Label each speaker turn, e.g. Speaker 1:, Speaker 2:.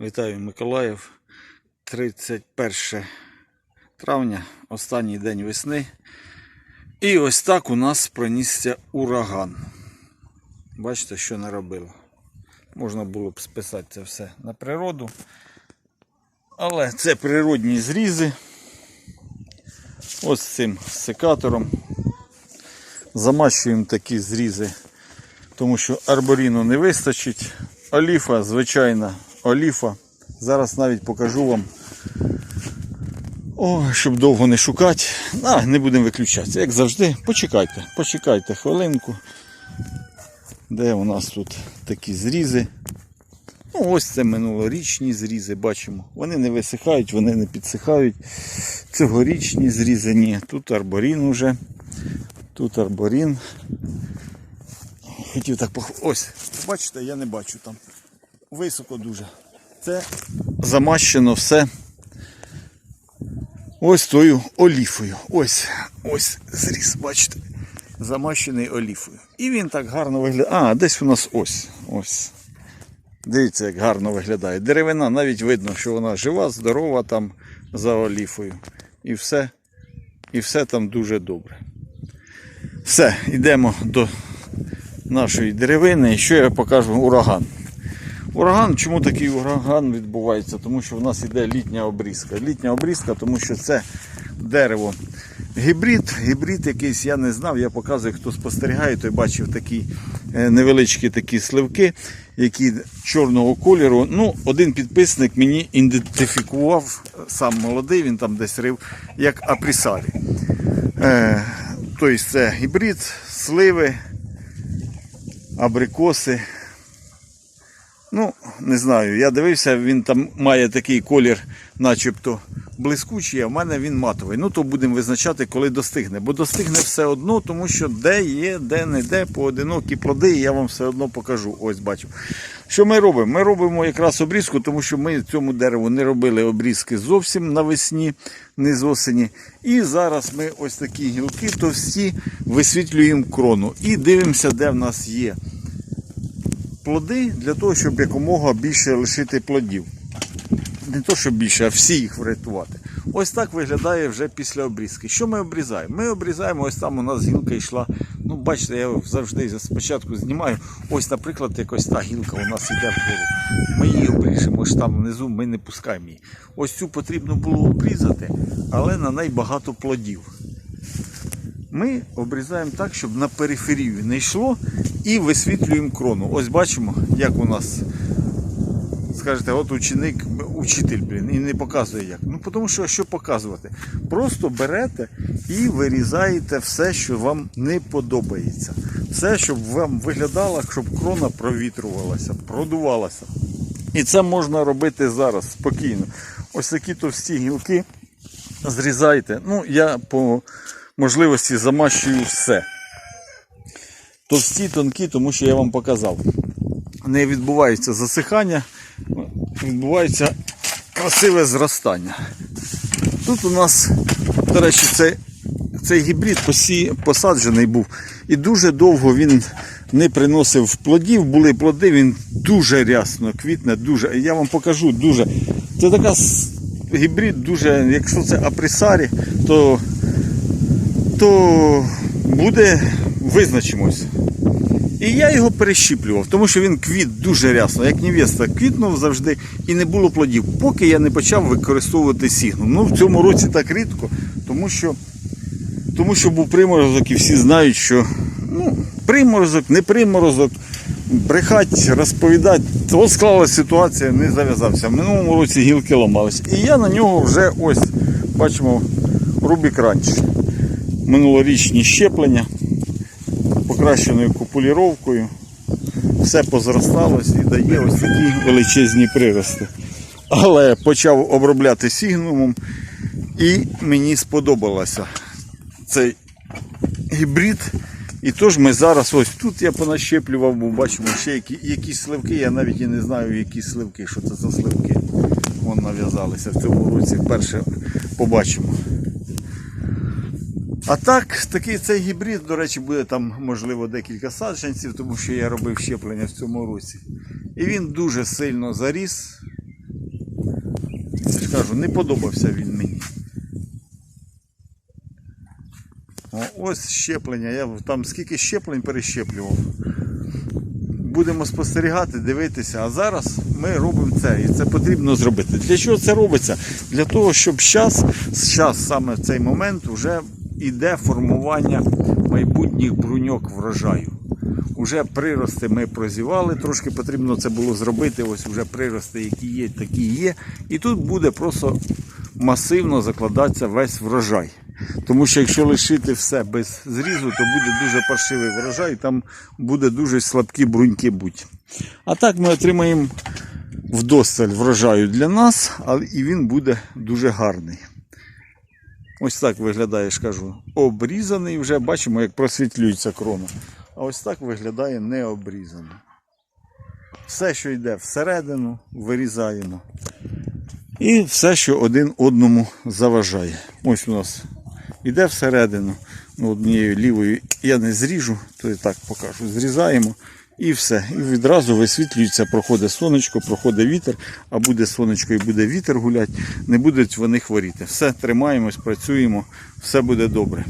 Speaker 1: Вітаю Миколаїв. 31 травня, останній день весни. І ось так у нас пронісся ураган. Бачите, що не робило. Можна було б списати це все на природу. Але це природні зрізи. Ось цим секатором. Замащуємо такі зрізи, тому що арборіну не вистачить. Оліфа, звичайна оліфа. Зараз навіть покажу вам. О, щоб довго не шукати. А, не будемо виключатися. Як завжди, почекайте, почекайте хвилинку. Де у нас тут такі зрізи? Ну, ось це минулорічні зрізи, бачимо. Вони не висихають, вони не підсихають. Цьогорічні зрізи, ні. Тут арборін уже. Тут арборін. Хотів так пох... Ось, бачите, я не бачу там. Високо дуже. Це замащено все. Ось тою оліфою. Ось, ось зріз, бачите. Замащений оліфою. І він так гарно виглядає. А, десь у нас ось. Ось. Дивіться, як гарно виглядає. Деревина, навіть видно, що вона жива, здорова там за оліфою. І все, і все там дуже добре. Все, йдемо до нашої деревини. І що я покажу ураган. Ураган, чому такий ураган відбувається? Тому що в нас йде літня обрізка. Літня обрізка, тому що це дерево. Гібрид, гібрид якийсь, я не знав, я показую, хто спостерігає, той бачив такі е, невеличкі такі сливки, які чорного кольору. Ну, один підписник мені ідентифікував, сам молодий, він там десь рив, як апрісарі. Е, тобто це гібрид, сливи, абрикоси. Ну, не знаю, я дивився, він там має такий колір, начебто блискучий, а в мене він матовий. Ну, то будемо визначати, коли достигне. Бо достигне все одно, тому що де є, де не де, поодинокі плоди, і я вам все одно покажу. Ось бачу. Що ми робимо? Ми робимо якраз обрізку, тому що ми цьому дереву не робили обрізки зовсім навесні, не з осені. І зараз ми ось такі гілки товсті висвітлюємо крону. І дивимося, де в нас є плоди для того, щоб якомога більше лишити плодів. Не то, щоб більше, а всі їх врятувати. Ось так виглядає вже після обрізки. Що ми обрізаємо? Ми обрізаємо, ось там у нас гілка йшла. Ну, бачите, я завжди спочатку знімаю. Ось, наприклад, якось та гілка у нас йде вгору. Ми її обріжемо, ось там внизу ми не пускаємо її. Ось цю потрібно було обрізати, але на неї багато плодів. Ми обрізаємо так, щоб на периферію не йшло і висвітлюємо крону. Ось бачимо, як у нас. Скажете, от ученик, учитель, блін, і не показує як. Ну, тому що що показувати? Просто берете і вирізаєте все, що вам не подобається. Все, щоб вам виглядало, щоб крона провітрювалася, продувалася. І це можна робити зараз спокійно. Ось такі товсті гілки зрізайте. Ну, я по можливості замащую все. Товсті, тонкі, тому що я вам показав. Не відбувається засихання, відбувається красиве зростання. Тут у нас, до речі, цей, цей гібрид посаджений був. І дуже довго він не приносив плодів, були плоди, він дуже рясно квітне, дуже. Я вам покажу дуже. Це така гібрид, дуже, якщо це апресарі, то то буде визначимось. І я його перещіплював, тому що він квіт дуже рясно, як невеста, квітнув завжди і не було плодів, поки я не почав використовувати сігнум. Ну, в цьому році так рідко, тому що, тому що був приморозок і всі знають, що ну, приморозок, не приморозок, брехать, розповідати. От склалася ситуація, не зав'язався. В минулому році гілки ламались. І я на нього вже ось бачимо Рубік раніше минулорічні щеплення, покращеною купуліровкою. Все позросталось і дає ось такі величезні прирости. Але почав обробляти сігнумом і мені сподобалося цей гібрид. І тож ми зараз ось тут я понащеплював, бо бачимо ще які, якісь сливки, я навіть і не знаю, які сливки, що це за сливки. Вон нав'язалися в цьому році. Вперше побачимо. А так, такий цей гібрид, до речі, буде там, можливо, декілька саджанців, тому що я робив щеплення в цьому році. І він дуже сильно заріс. кажу, не подобався він мені. О, ось щеплення. Я там скільки щеплень перещеплював. Будемо спостерігати, дивитися. А зараз ми робимо це. І це потрібно зробити. Для чого це робиться? Для того, щоб зараз, зараз саме в цей момент вже йде формування майбутніх бруньок врожаю. Уже прирости ми прозівали, трошки потрібно це було зробити. Ось вже прирости, які є, такі є. І тут буде просто масивно закладатися весь врожай. Тому що якщо лишити все без зрізу, то буде дуже паршивий врожай, там буде дуже слабкі бруньки будь. А так ми отримаємо вдосталь врожаю для нас, і він буде дуже гарний. Ось так виглядає, ж кажу, обрізаний вже, бачимо, як просвітлюється крона. А ось так виглядає необрізаний. Все, що йде всередину, вирізаємо. І все, що один одному заважає. Ось у нас іде всередину. Ну, однією лівою я не зріжу, то і так покажу. Зрізаємо і все. І відразу висвітлюється, проходить сонечко, проходить вітер, а буде сонечко і буде вітер гуляти, не будуть вони хворіти. Все, тримаємось, працюємо, все буде добре.